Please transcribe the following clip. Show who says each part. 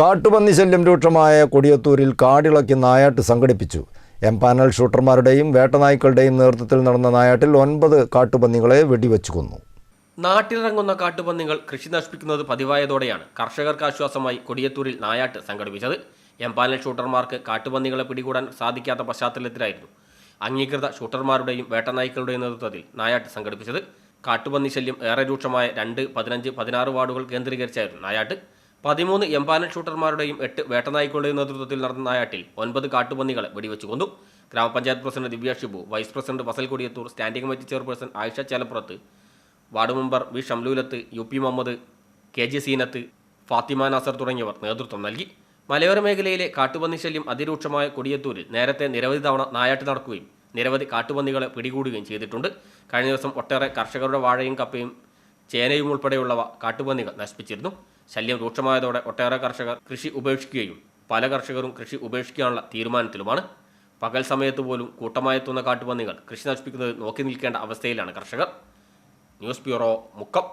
Speaker 1: കാട്ടുപന്നി ശല്യം രൂക്ഷമായ കൊടിയത്തൂരിൽ കാടിളക്കി നായാട്ട് സംഘടിപ്പിച്ചു. എം പാനൽ ഷൂട്ടർമാരുടെയും വേട്ടനായ്ക്കളുടെയും നേതൃത്വത്തിൽ നടന്ന നായാട്ടിൽ ഒൻപത് കാട്ടുപന്നികളെ വെടിവെച്ചു കൊന്നു.
Speaker 2: നാട്ടിലിറങ്ങുന്ന കാട്ടുപന്നികൾ കൃഷി നശിപ്പിക്കുന്നത് പതിവായതോടെയാണ് കർഷകർക്ക് ആശ്വാസമായി കൊടിയത്തൂരിൽ നായാട്ട് സംഘടിപ്പിച്ചത്. എംപാനൽ ഷൂട്ടർമാർക്ക് കാട്ടുപന്നികളെ പിടികൂടാൻ സാധിക്കാത്ത പശ്ചാത്തലത്തിലായിരുന്നു അംഗീകൃത ഷൂട്ടർമാരുടെയും വേട്ടനായ്ക്കളുടെയും നേതൃത്വത്തിൽ നായാട്ട് സംഘടിപ്പിച്ചത്. കാട്ടുപന്നി ശല്യം ഏറെ രൂക്ഷമായ രണ്ട് പതിനഞ്ച് പതിനാറ് വാർഡുകൾ കേന്ദ്രീകരിച്ചായിരുന്നു നായാട്ട്. പതിമൂന്ന് എംപാനൽ ഷൂട്ടർമാരുടെയും എട്ട് വേട്ടനായ്ക്കളുടെയും നേതൃത്വത്തിൽ നടന്ന നായാട്ടിൽ ഒൻപത് കാട്ടുപന്നികളെ വെടിവെച്ചു കൊന്നു. ഗ്രാമപഞ്ചായത്ത് president Divya Shibu vice president Vasal Kodiyathur standing committee chairperson Ayisha Chelappurath ward member V Shamlulath U P Muhammad K G Seenath Fathima Nasar തുടങ്ങിയവർ നേതൃത്വം നൽകി. മലയോര മേഖലയിലെ കാട്ടുപന്നി ശല്യം അതിരൂക്ഷമായ കൊടിയത്തൂരിൽ നേരത്തെ നിരവധി തവണ നായാട്ട് നടക്കുകയും നിരവധി കാട്ടുപന്നികളെ പിടികൂടുകയും ചെയ്തിട്ടുണ്ട്. കഴിഞ്ഞ ദിവസം ഒട്ടേറെ കർഷകരുടെ വാഴയും കപ്പയും ചേനയും ഉൾപ്പെടെയുള്ളവ കാട്ടുപന്നികൾ നശിപ്പിച്ചിരുന്നു. ശല്യം രൂക്ഷമായതോടെ ഒട്ടേറെ കർഷകർ കൃഷി ഉപേക്ഷിക്കുകയും പല കർഷകരും കൃഷി ഉപേക്ഷിക്കാനുള്ള തീരുമാനത്തിലുമാണ്. പകൽ സമയത്ത് പോലും കൂട്ടമായെത്തുന്ന കാട്ടുപന്നികൾ കൃഷി നശിപ്പിക്കുന്നത് നോക്കി നിൽക്കേണ്ട അവസ്ഥയിലാണ് കർഷകർ. News bureau Mukkam.